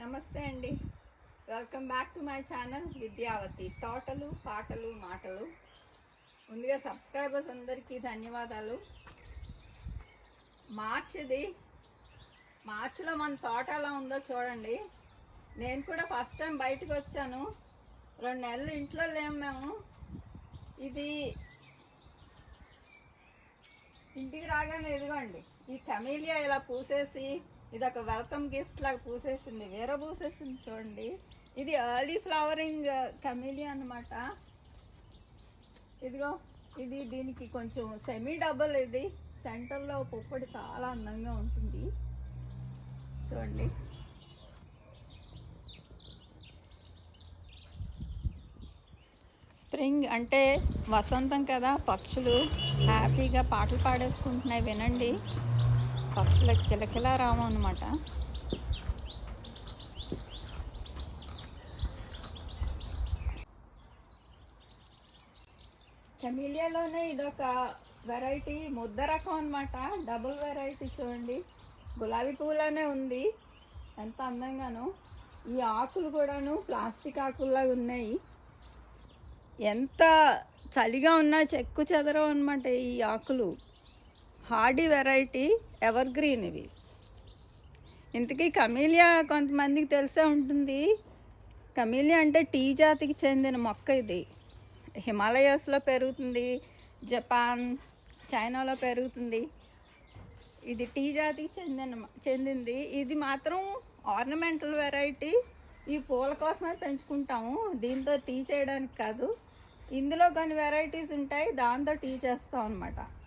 నమస్తే అండి. Welcome back to my channel Vidyavathi. తోటలు పాటలు మాటలు. ముందుగా సబ్స్క్రైబర్స్ అందరికీ ధన్యవాదాలు. మార్చిది. మార్చిలో మన తోట ఎలా ఉందో చూడండి. నేను కూడా ఫస్ట్ టైం బయటకు వచ్చాను. రెండు నెలలు ఇంట్లో లేము మేము. ఇది ఇంటికి రాగానే ఇదిగోండి. ఈ కమీలియా ఇలా పూసేసి ఇది ఒక వెల్కమ్ గిఫ్ట్ లాగా పూసేసింది. వేరే పూసేసింది చూడండి. ఇది ఎర్లీ ఫ్లవరింగ్ కమిలి అన్నమాట. ఇదిగో ఇది దీనికి కొంచెం సెమీ డబుల్ ఇది. సెంటర్లో పుప్పడి చాలా అందంగా ఉంటుంది. చూడండి. స్ప్రింగ్ అంటే వసంతం కదా పక్షులు హ్యాపీగా పాటలు పాడేసుకుంటున్నాయి వినండి. పక్షుల కిలకిలా రామం అనమాట కమిలియాలోనే ఇదొక వెరైటీ ముద్ద రకం అనమాట డబుల్ వెరైటీ చూడండి. గులాబీ పువ్వులానే ఉంది. ఎంత అందంగాను. ఈ ఆకులు కూడాను ప్లాస్టిక్ ఆకుల్లాగా ఉన్నాయి. ఎంత చలిగా ఉన్నా చెక్కు చెదరం అనమాట ఈ ఆకులు. హార్డీ వెరైటీ ఎవర్ గ్రీన్ ఇవి. ఇంతకీ కమీలియా కొంతమందికి తెలిసే ఉంటుంది. కమీలియా అంటే టీ జాతికి చెందిన మొక్క ఇది. హిమాలయస్లో పెరుగుతుంది. జపాన్ చైనాలో పెరుగుతుంది. ఇది టీ జాతికి చెందిన చెందింది. ఇది మాత్రం ఆర్నమెంటల్ వెరైటీ. ఈ పూల కోసమే పెంచుకుంటాము. దీంతో టీ చేయడానికి కాదు. ఇందులో కొన్ని వెరైటీస్ ఉంటాయి. దాంతో టీ చేస్తాం అనమాట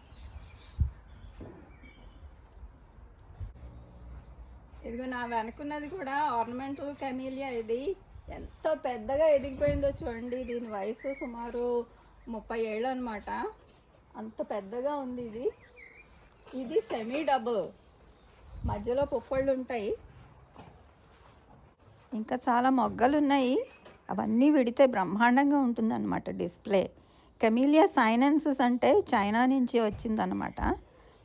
ఇదిగో నా వెనకున్నది కూడా ఆర్నమెంటల్ కెమీలియా ఇది. ఎంత పెద్దగా ఎదిగిపోయిందో చూడండి. దీని వయసు సుమారు ముప్పై ఏళ్ళు అనమాట అంత పెద్దగా ఉంది ఇది. ఇది సెమీ డబుల్ మధ్యలో పుప్పళ్ళు ఉంటాయి. ఇంకా చాలా మొగ్గలు ఉన్నాయి. అవన్నీ విడితే బ్రహ్మాండంగా ఉంటుందన్నమాట డిస్ప్లే. కెమీలియా సైనెన్సెస్ అంటే చైనా నుంచి వచ్చిందనమాట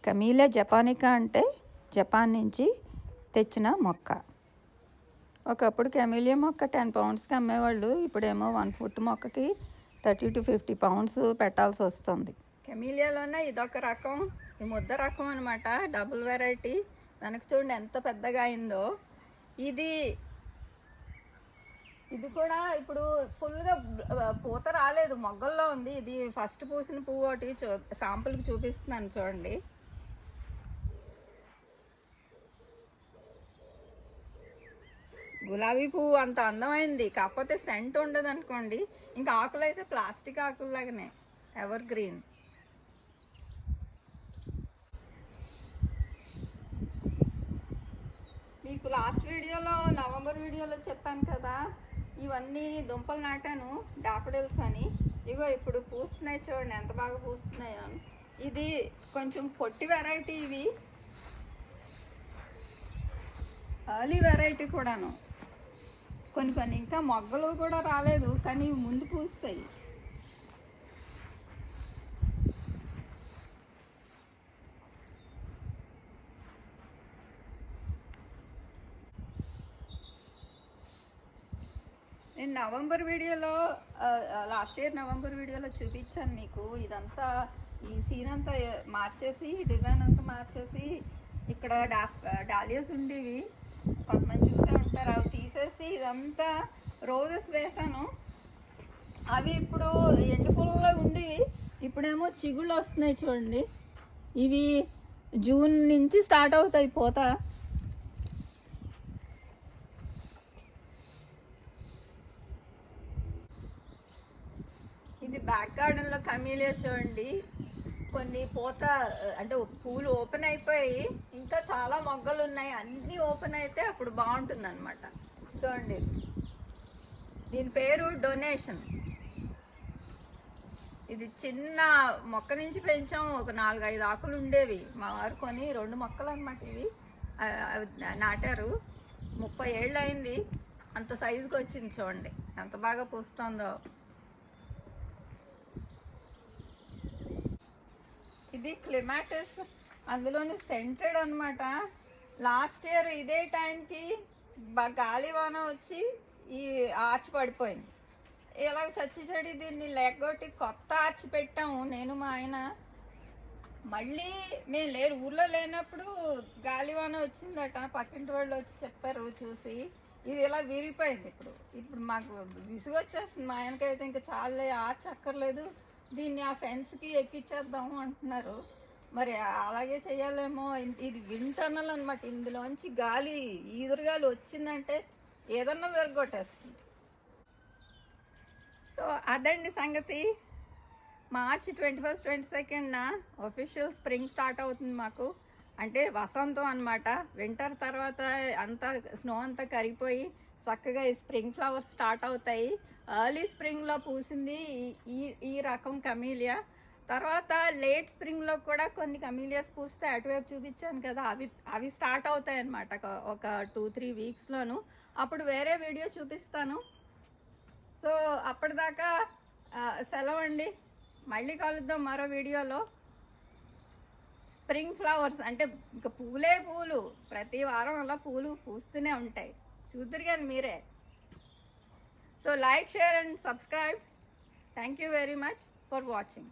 కెమీలియా జపానికా అంటే జపాన్ నుంచి తెచ్చిన మొక్క. ఒకప్పుడు కెమీలియా మొక్క టెన్ పౌండ్స్కి అమ్మేవాళ్ళు ఇప్పుడేమో వన్ ఫుట్ మొక్కకి థర్టీ టు ఫిఫ్టీ పౌండ్స్ పెట్టాల్సి వస్తుంది. కెమీలియాలోనే ఇదొక రకం ఈ ముద్ద రకం అనమాట డబుల్ వెరైటీ. వెనక చూడండి ఎంత పెద్దగా అయిందో. ఇది ఇది కూడా ఇప్పుడు ఫుల్గా పూత రాలేదు మొగ్గల్లో ఉంది. ఇది ఫస్ట్ పూసిన పువ్వు ఒకటి చూ శాంపుల్కి చూపిస్తున్నాను చూడండి. గులాబీ పువ్వు అంత అందమైంది. కాకపోతే సెంట్ ఉండదు అనుకోండి ఇంకా ఆకులు అయితే ప్లాస్టిక్ ఆకుల్లాగానే. ఎవర్ గ్రీన్ మీకు లాస్ట్ వీడియోలో నవంబర్ వీడియోలో చెప్పాను కదా. ఇవన్నీ దుంపలు నాటాను డాఫడిల్స్ అని. ఇగో ఇప్పుడు పూస్తున్నాయి చూడండి ఎంత బాగా పూస్తున్నాయో. అని. ఇది కొంచెం పొట్టి వెరైటీ ఇవి. ఎర్లీ వెరైటీ కూడాను. కొన్ని కొన్ని ఇంకా మొగ్గలు కూడా రాలేదు కానీ ముందు పూస్తాయి. నేను నవంబర్ వీడియోలో లాస్ట్ ఇయర్ నవంబర్ వీడియోలో చూపించాను మీకు. ఇదంతా ఈ సీన్ అంతా మార్చేసి డిజైన్ అంతా మార్చేసి ఇక్కడ డా డాలియాస్ ఉండేవి. కొంతమంది చూసే ఉంటారు అవి వేసేసి ఇదంతా రోజెస్ వేసాను. అవి ఇప్పుడు ఎండు ఉండి ఇప్పుడేమో చిగుళ్ళు వస్తున్నాయి చూడండి. ఇవి జూన్ నుంచి స్టార్ట్ అవుతాయి పోత. ఇది బ్యాక్ గార్డెన్లో కమీలియా చూడండి. కొన్ని పూత అంటే పూలు ఓపెన్ అయిపోయి ఇంకా చాలా మొగ్గలు ఉన్నాయి. అన్నీ ఓపెన్ అయితే అప్పుడు బాగుంటుంది అనమాట చూడండి. దీని పేరు డొనేషన్. ఇది చిన్న మొక్క నుంచి పెంచాం ఒక నాలుగైదు ఆకులు ఉండేవి. మా వారు కొని రెండు మొక్కలు అనమాట ఇవి నాటారు. ముప్పై ఏళ్ళు అయింది అంత సైజుకి వచ్చింది చూడండి. ఎంత బాగా పూస్తుందో. ఇది క్లిమాటిస్. అందులోని సెంటెడ్ అనమాట లాస్ట్ ఇయర్ ఇదే టైంకి గాలివాన వచ్చి ఈ ఆర్చ్ పడిపోయింది. ఇలా చచ్చి చెడి దీన్ని లేకొట్టి కొత్త ఆర్చ్ పెట్టాము నేను మా ఆయన. మళ్ళీ మేము లేరు ఊర్లో లేనప్పుడు గాలివాన వచ్చిందట. పక్కింటి వాళ్ళు వచ్చి చెప్పారు చూసి. ఇది ఇలా విరిగిపోయింది ఇప్పుడు. ఇప్పుడు మాకు విసుగు వచ్చేస్తుంది మా ఆయనకైతే ఇంకా చాలే ఆర్చ్ అక్కర్లేదు. దీన్ని ఆ ఫెన్స్కి ఎక్కిచ్చేద్దాము అంటున్నారు. మరి అలాగే చేయాలేమో. ఇది విండ్ అనమాట ఇందులోంచి గాలి ఈదురుగాలి వచ్చిందంటే ఏదన్నా విరగొట్టేస్తుంది. సో అదండి సంగతి. మార్చి ట్వంటీ ఫస్ట్ ట్వంటీ సెకండ్న ఒఫిషియల్ స్ప్రింగ్ స్టార్ట్ అవుతుంది మాకు. అంటే వసంతం అనమాట వింటర్ తర్వాత అంతా స్నో అంతా కరిగిపోయి చక్కగా ఈ స్ప్రింగ్ ఫ్లవర్స్ స్టార్ట్ అవుతాయి. ఎర్లీ స్ప్రింగ్లో పూసింది ఈ- ఈ ఈ రకం కమీలియా. తర్వాత లేట్ స్ప్రింగ్లో కూడా కొన్ని కమీలియాస్ పూస్తే అటువైపు చూపించాను కదా అవి అవి స్టార్ట్ అవుతాయి అన్నమాట. ఒక- టూ త్రీ వీక్స్లోను అప్పుడు వేరే వీడియో చూపిస్తాను. సో అప్పటిదాకా సెలవు అండి. మళ్ళీ కలుద్దాం మరో వీడియోలో. స్ప్రింగ్ ఫ్లవర్స్ అంటే ఇంకా పూలే పూలు. ప్రతి వారం అలా పూలు పూస్తూనే ఉంటాయి. చూద్దరు కానీ మీరే. So like share and subscribe thank you very much for watching